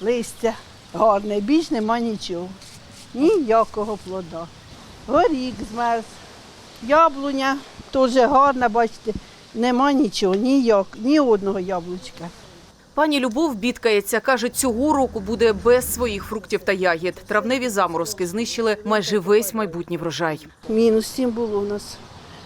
листя гарне, більш нема нічого. Ніякого плода. Горік змерз, яблуня теж гарна, бачите, нема нічого, ніяк, ні одного яблучка. Пані Любов бідкається. Каже, цього року буде без своїх фруктів та ягід. Травневі заморозки знищили майже весь майбутній врожай. Мінус сім було у нас.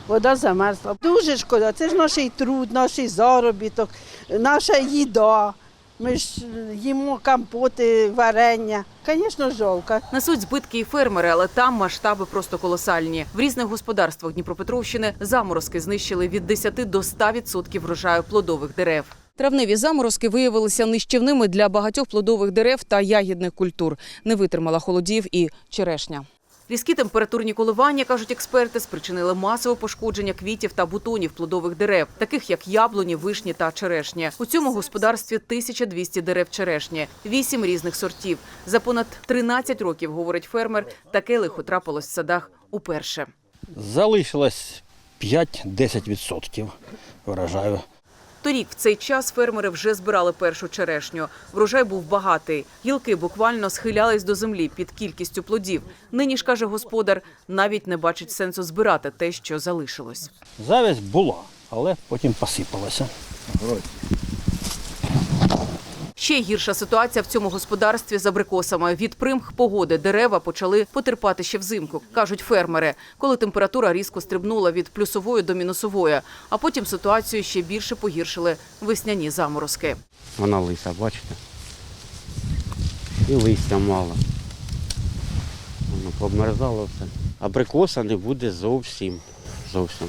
Вода замерзла. Дуже шкода. Це ж наш труд, наш заробіток, наша їда. Ми ж їмо компоти, варення. Звісно, жалко. Несуть збитки і фермери, але там масштаби просто колосальні. В різних господарствах Дніпропетровщини заморозки знищили від 10 до 100% врожаю плодових дерев. Травневі заморозки виявилися нищівними для багатьох плодових дерев та ягідних культур. Не витримала холодів і черешня. Різкі температурні коливання, кажуть експерти, спричинили масове пошкодження квітів та бутонів плодових дерев, таких як яблуні, вишні та черешня. У цьому господарстві 1200 дерев черешні, вісім різних сортів. За понад 13 років, говорить фермер, таке лихо трапилось в садах уперше. Залишилось 5-10% врожаю. Торік в цей час фермери вже збирали першу черешню. Врожай був багатий. Гілки буквально схилялись до землі під кількістю плодів. Нині ж каже господар, навіть не бачить сенсу збирати те, що залишилось. Завість була, але потім посипалася. Ще гірша ситуація в цьому господарстві з абрикосами. Від примх погоди дерева почали потерпати ще взимку, кажуть фермери, коли температура різко стрибнула від плюсової до мінусової. А потім ситуацію ще більше погіршили весняні заморозки. Вона лиса, бачите? І листя мало. Воно померзало все. Абрикоса не буде зовсім. Зовсім.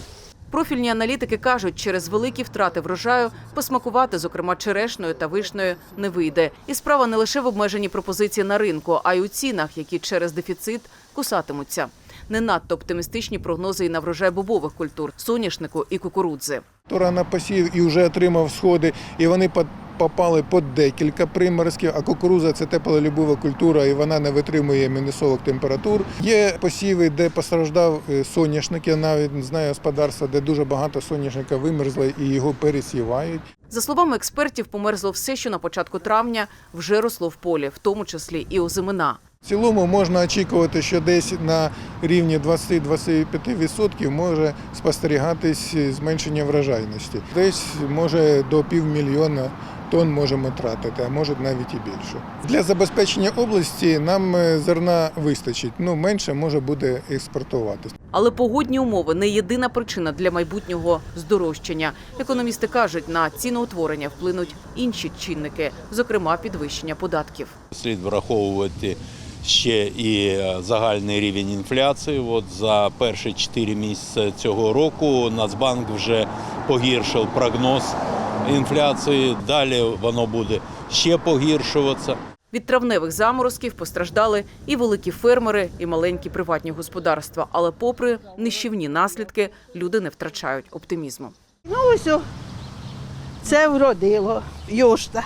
Профільні аналітики кажуть, через великі втрати врожаю посмакувати, зокрема черешною та вишною, не вийде. І справа не лише в обмеженні пропозиції на ринку, а й у цінах, які через дефіцит кусатимуться. Не надто оптимістичні прогнози і на врожай бобових культур соняшнику і кукурудзи. Тора на посів і вже отримав сходи, і вони попали під декілька приморозків, а кукуруза це теплолюбова культура, і вона не витримує мінусових температур. Є посіви, де постраждав е, соняшник. Я навіть знаю господарства, де дуже багато соняшника вимерзло і його пересівають. За словами експертів, померзло все, що на початку травня вже росло в полі, в тому числі і озимина. В цілому можна очікувати, що десь на рівні 20-25% може спостерігатись зменшення врожайності. Десь може до півмільйона тонн можемо тратити, а може навіть і більше. Для забезпечення області нам е, зерна вистачить. Ну менше може буде експортуватись. Але погодні умови не єдина причина для майбутнього здорожчання. Економісти кажуть, на ціноутворення вплинуть інші чинники, зокрема підвищення податків. Слід враховувати ще і е, загальний рівень інфляції. От за перші 4 місяці цього року Нацбанк вже погіршив прогноз інфляції. Далі воно буде ще погіршуватися. Від травневих заморозків постраждали і великі фермери, і маленькі приватні господарства. Але, попри нищівні наслідки, люди не втрачають оптимізму. Ну ось о, це вродило, йошта.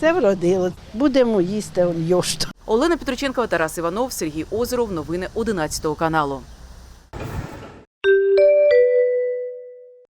Це вродило. Будемо їсти он, йошту. Олена Петроченкова, Тарас Іванов, Сергій Озеров. Новини 11 каналу.